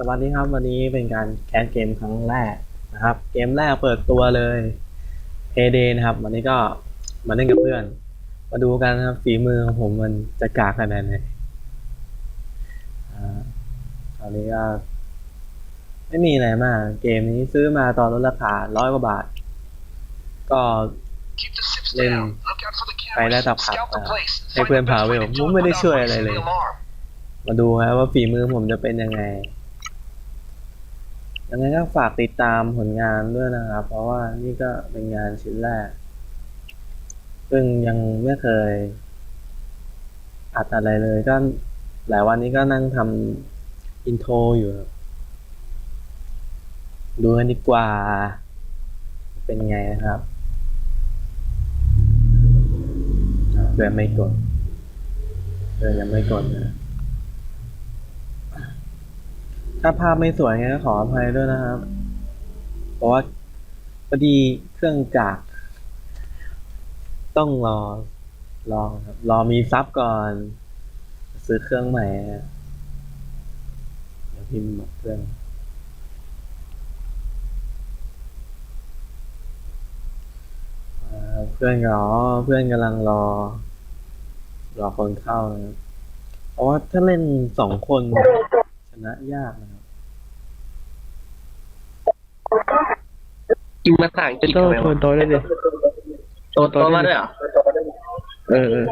สวัสดีครับ วันนี้เป็นการแคสเกมครั้งแรกนะครับ เกมแรกเปิดตัวเลย Payday นะครับ วันนี้ก็มาเล่นกับเพื่อน มาดูกันครับฝีมือของผมมันจะกากขนาดไหนอ่าตอนนี้ก็ไม่มีอะไรมาก เกมนี้ซื้อมาตอนลดราคาร้อยกว่าบาท ก็เล่นไปได้ได้สัสักกพัพักกนะนะให้ให้เพื่อนพาเวลผมไม่ไม่ได้ช่วยอะไรเลยยมาดูครับว่าฝีมือผมจะเป็นยังไง ยังไงก็ฝากติดตามผลงานด้วยนะครับ เพราะว่านี่ก็เป็นงานชิ้นแรก ซึ่งยังไม่เคย อัดอะไรเลยก็หลายวันนี้ก็นั่งทำอินโทรอยู่ ดูกันดีกว่า เป็นไงนะครับเพื่อไม่กดเพื่อยังไม่กดนะ ถ้าภาพไม่สวยไงก็ขออภัยด้วยนะครับเพราะว่าพอดีเครื่องจักรต้องรอรอครับรอมีซับก่อน ซื้อเครื่องใหม่เดี๋ยวพิมพ์บอกเพื่อนอ่าเพื่อนรอเพื่อนกำลังรอ รอคนเข้านะเพราะว่าถ้าเล่นสองคน นะยากนะครับกินมาต่างกินโต้ทำไมชวนวะโต๊ะได้ดิโตโตมาด้วยเหรอเออเออ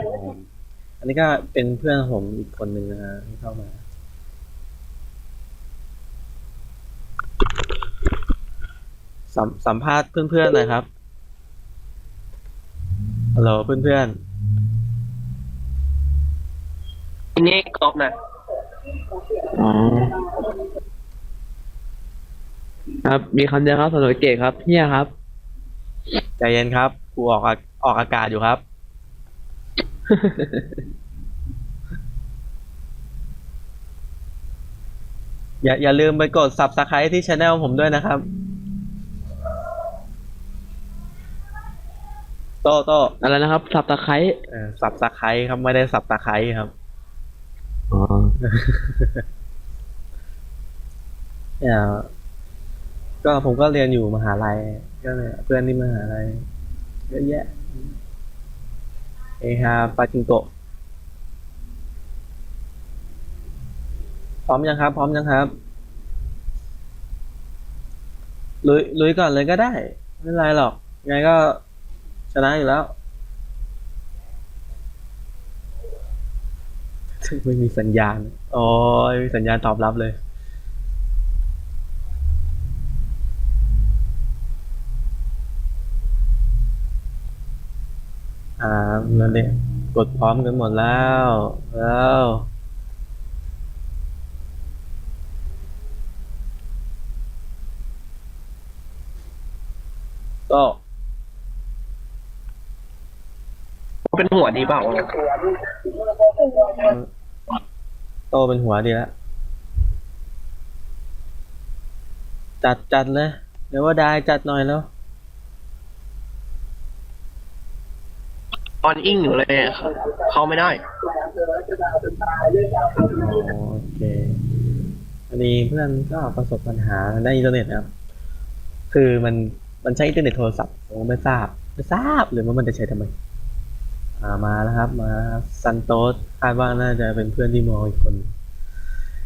อันนี้ก็เป็นเพื่อนผมอีกคนหนึ่งนะฮะที่เข้ามาสัมสัมภาษณ์เพื่อนๆหน่อยครับฮัลโหลเพื่อนอันนี้กรอบนะ อ๋อครับ มีคำเดียวครับสำหรับเกตครับเฮียครับๆใจเย็นครับกูออกอาออกอากาศอยู่ครับ อย่าอย่าลืมไปกด subscribe ที่ช anel ผมด้วยนะครับ โตโตอะไรนะครับสับตะไคร้เออสับตะไคร้ครับไม่ได้สับตะไคร้ครับอ๋อ เนี่ยก็ผมก็เรียนอยู่มหาลัย ก็เนี่ยเพื่อนที่มหาลัยเยอะแยะเอฮาปาจิงโกะพร้อมยังครับ พร้อมยังครับลุยลุยก่อนเลยก็ได้ ไม่เป็นไรหรอก ไงก็ชนะอยู่แล้ว ไม่มีสัญญาณโอ้ยไม่มีสัญญาณตอบรับเลย อ่าแล้วเนี่ยกดพร้อมกันหมดแล้ว แล้วก็เป็นหัวดีเปล่า โตเป็นหัวดีแล้วจัดจัดเลยเดี๋ยวว่าได้จัดหน่อยแล้วออนอิงอยู่เลยอะเข้าไม่ได้ โอเคอันนี้เพื่อนก็ประสบปัญหาในอินเทอร์เน็ตนะครับ คือมันมันใช้อินเทอร์เน็ตโทรศัพท์ผมก็ไม่ทราบ ไม่ทราบเลยว่ามันจะใช้ทำไมอ่ามาแล้วครับ มาซันโตสคาดว่าน่าจะเป็นเพื่อนที่มองอีกคน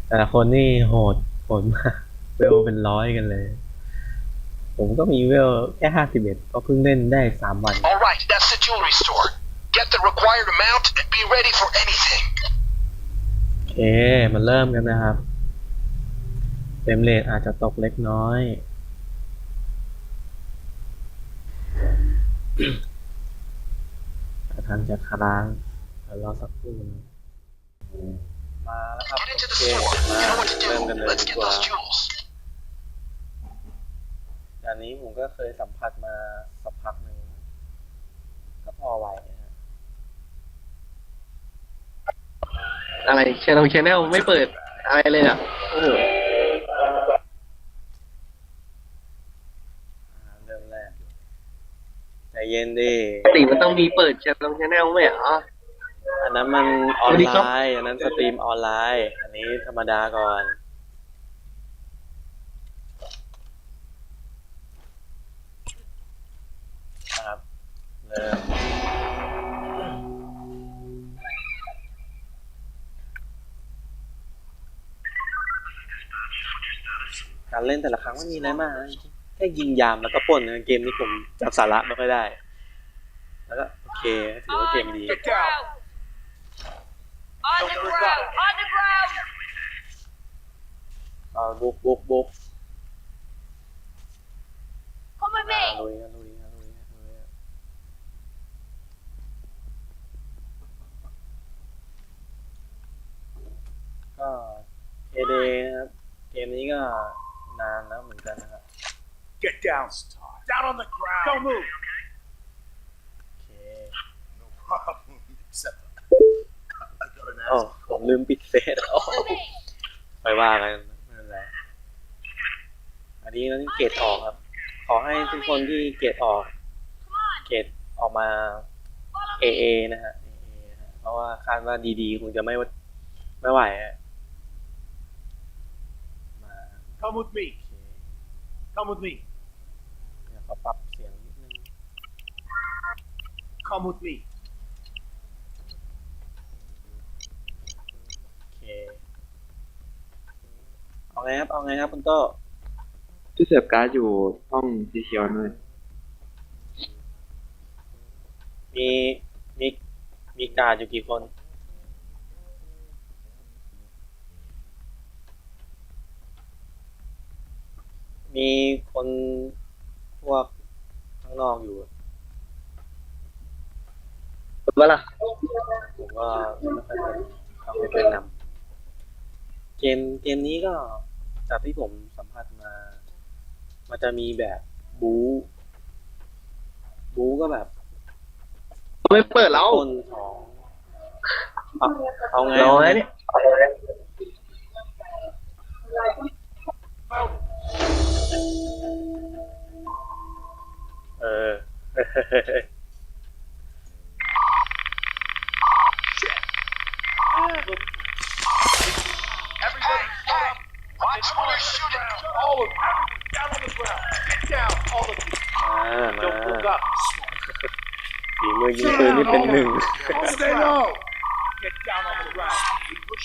แต่ละคนนี่โหดโหดมากเวลเป็นร้อยกันเลย ผมก็มีเวลแค่ห้าสิบเอ็ดก็เพิ่งเล่นได้สามวัน Alright, that's the jewelry store. Get the required amount and be ready for anything. โอเคมาเริ่มกันนะครับเฟรมเรทอาจจะตกเล็กน้อย ทางจะค้างเดี๋ยวรอสักครู่นะมาแล้วครับ Get โอ into the เค store. มา You know what to เริ่มกัน do. เลย Let's ดี get กว่า those jewels. อันนี้ผมก็เคยสัมผัสมาสักพักหนึ่งก็พอไหวนะฮะอะไรชแนลชแนลไม่เปิดอะไรเลยอะ โอ้โห ย็นดิปกติมันต้องมีเปิดช่องชาแนลไหมเหรอันนั้นมันออนไลน์อันนั้นสตรีมออนไลน์ อันนี้ธรรมดาก่อนครับเริ่มการเล่นแต่ละครั้งมันมีอะไรมากจริง ค่ยิงยามแล้วก็ปล้นนะเกมนี้ผมจับสาระไม่ค่อยได้ แล้วก็โอเคถือว่าเกมดี Get down. On the ground! On the ground! อ่าบุกบุกบุก Come with อ่า me! ลุยกันลุยกันลุยกันลุยกันก็เอเดนะครับ เกมนี้ก็นานแล้วเหมือนกันนะครับ Get down. Down on the ground. Don't move. โอเค No problem. Except I got an โอ้ ass. ผมลืมปิดเฟซโอ้ With me! ไปว่ากันไม่เป็นไรอันนี้นั่นเกรดออกครับ ขอให้ทุกคนที่เกรดออก Come on! เกรดออกมา Follow me! AA นะฮะ AA นะฮะเพราะว่าคาดว่าดีๆคงจะไม่ไม่ไหวฮะมา Come with โอ me. เค Come with me. เดี๋ยวขอปรับเสียงนิดนึง Come with me. โอเค เอาไงครับ เอาไงครับคุณโต้ที่เสียบการ์ดอยู่ห้องสีเขียวหน่อยมีมีมีการดอยู่กี่คน มีคนพวกข้างนอกอยู่ ว่าล่ะผมก็ไม่ค่อยเป็นทำไม่เป็นนำเกมเกมนี้ก็จากที่ผมสัมผัสมา มันจะมีแบบบู๊บู๊ก็แบบไม่เปิดแล้วต้นของเอาเอาไงรอเอาไงเนี่ยเออ Everybody, shut up. Watch where you're shooting. All of you. Down on the ground. Get down, all of you. มามา Don't look up. ฝีมือยิงปืนนี่เป็นหนึ่ง Stay low. Get down on the ground.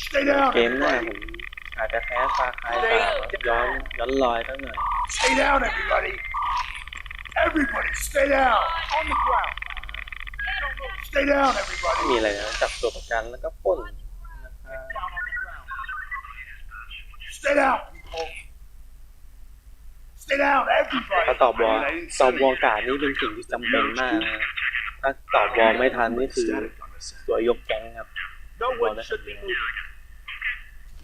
Stay down. เกมหน้าผมอาจจะแพ้ฟาคายตามย้อนย้อนลอยสักหน่อย Stay down, everybody. Everybody, stay down. On the ground. Stay down, ไม่มี everybody. อะไรนะจับตัวประกันแล้วก็ปล้น Stay down, people. Stay down, everybody. ถ้าตอบวอลตอบวอลการ์ดนี่เป็นสิ่งที่จำเป็นมากนะถ้าตอบวอลไม่ทันนี่คือตัวยกแก๊งครับ No one should be moving.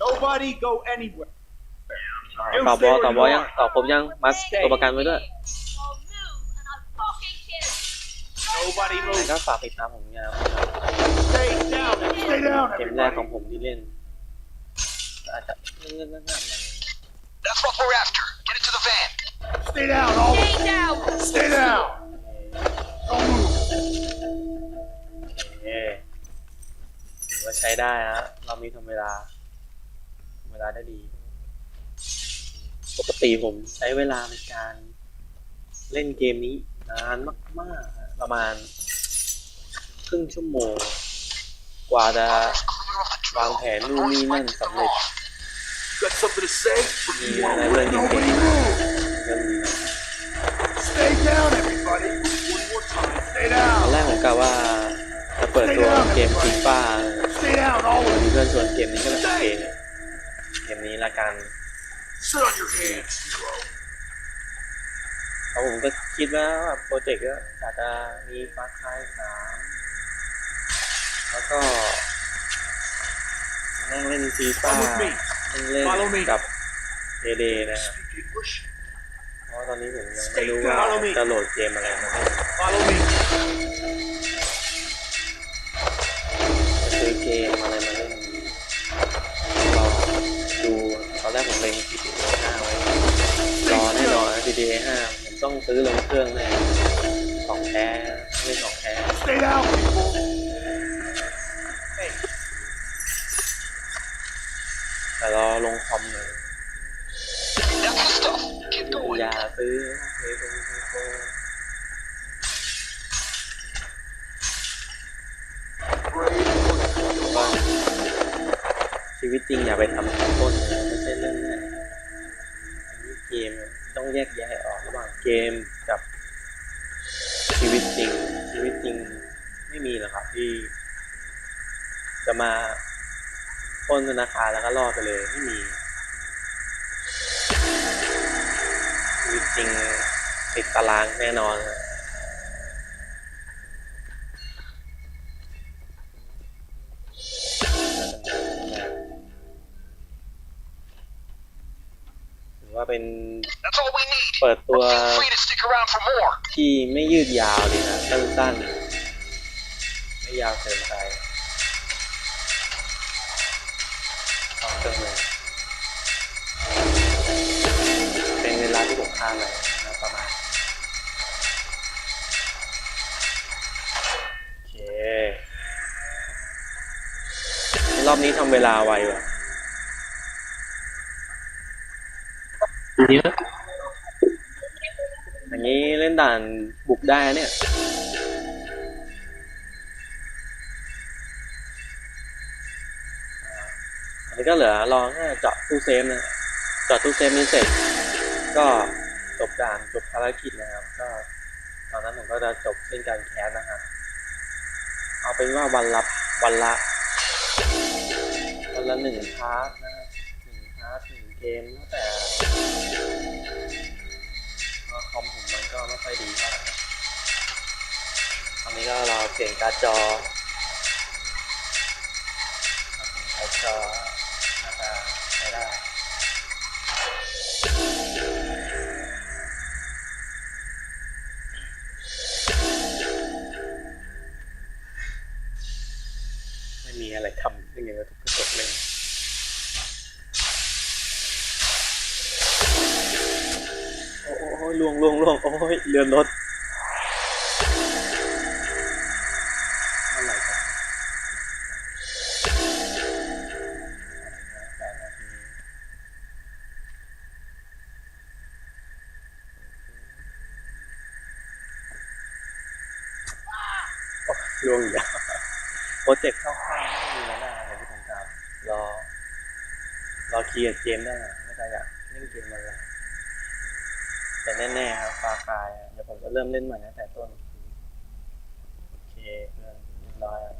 Nobody go anywhere. อ่าตอบวอลตอบวอลยังตอบครบยังมัดตัวประกันไว้ด้วย Or move and I'll fucking kill you! Nobody แล้ว move. ก็ฝากติดตามผมยาว Stay down. Stay down, เกมแรกของ everybody. ผมที่เล่นอาจจะ เงื่อนๆๆหน่อย That's what we're after. Get into the van. Stay down, all of Stay down! you. Stay down. Don't move. โอเคถือว่าใช้ได้ฮะ เรามีทำเวลาทำเวลาได้ดี ปกติผมใช้เวลาในการเล่นเกมนี้นานมากๆฮะประมาณ ครึ่งชั่วโมง กว่าจะวางแผนนู่นนี่ นั่นสำเร็จ Got something to say? มีอะไรเล่นจริง Nobody move. ๆเรื่องดี Stay down, everybody. One more time. Stay ตอน down. แรกผมกะว่าจะเปิดตัวเกมฟีฟ่า Stay down, all of มี you. เพื่อนชวนเกมนี้ก็เลยโอเคเกมนี้ละกัน Sit on your hands, hero. เพราะผมก็คิดว่าแบบโปรเจกต์ก็อาจจะมีฟาคายสามแล้วก็นั่งเล่นฟีฟ่า Come with me. นั่งเล่น Follow me. กับเอเดนะครับ Speak English. เพราะว่าตอนนี้ผมยังไม่รู้ว่า Follow me. จะโหลดเกมอะไรมาเล่น Follow me. จะซื้อเกมอะไรมาเล่นดีรอดูตอนแรกผมเล็ง GTA 5ไว้รอแน่นอนนะ GTA 5ผมต้องซื้อลงเครื่องแน่ของแท้ไม่ใช่ของแท้ Stay down, people. Hey, แต่รอลงคอมเลย that's the stuff. Keep อย่าซื้อเพย์โฟนเพย์โฟนก็ชีวิตจริงอย่าไปทำต้นนะไม่ใช่เรื่องง่ายอันนี้เกแยกแยะให้ออกระหว่างเกมกับชีวิตจริง ชีวิตจริงไม่มีหรอกครับที่จะมา ปล้นธนาคารแล้วก็รอดไปเลยไม่มีชีวิตจริงติดตารางแน่นอนครับถือว่าเป็น That's all we need. เปิดตัว Feel free to stick around for more. ที่ไม่ยืดยาวดีนะสั้นๆไม่ยาวเกินไป เวลาที่ผมคาดไว้นะประมาณโอเค รอบนี้ทำเวลาไวว่ะเยอะอย่างนี้เล่นด่านบุกได้นะเนี่ยอันนี้ก็เหลือรอแค่เจาะตู้เซฟนะ เจาะตู้เซฟนี้เสร็จ ก็ จบด่านจบภารกิจนะครับ ก็ตอนนั้นผมก็จะจบเส้นการแคสนะครับ เอาเป็นว่าวันละวันละวันละหนึ่งพาร์ทนะครับหนึ่งพาร์ทหนึ่งเกมตั้งแต่ว่าคอมผมมันก็ไม่ค่อยดีเท่าไหร่ตอนนี้ก็รอเปลี่ยนการ์ดจอใช้จอ ล่วงล่วงล่วงโอ้ยเรือนรถเมื่อไหร่จะแปดนาทีโอ้ยล่วงอีกแล้วโปรเจกต์เข้าข้างไม่มีแล้วนะอย่างที่ผมทำรอ รอเคลียร์เกมได้นะไม่ได้อยากเล่นเกมอะไร แต่แน่ๆครับฟาคายเดี๋ยวผมจะเริ่มเล่นใหม่ตั้งแต่ต้น โอเคเพื่อนเรียบร้อยแล้ว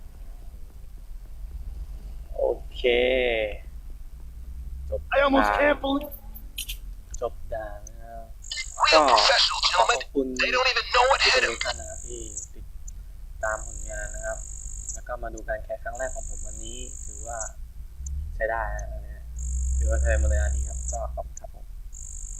โอเคจบ I almost ด่าน can't believe จบด่านนะครับ real professional, ขอข gentlemen. อบคุณ They don't even know what ที่ hit เป็น him. ท่านนะครับที่ติดตามผลงานนะครับ แล้วก็มาดูการแข่งครั้งแรกของผมวันนี้ ถือว่าใช้ได้นะอันเนี้ยถือว่าใช้มาเลยอันนี้ครับ ก็ขอบคุณครับผม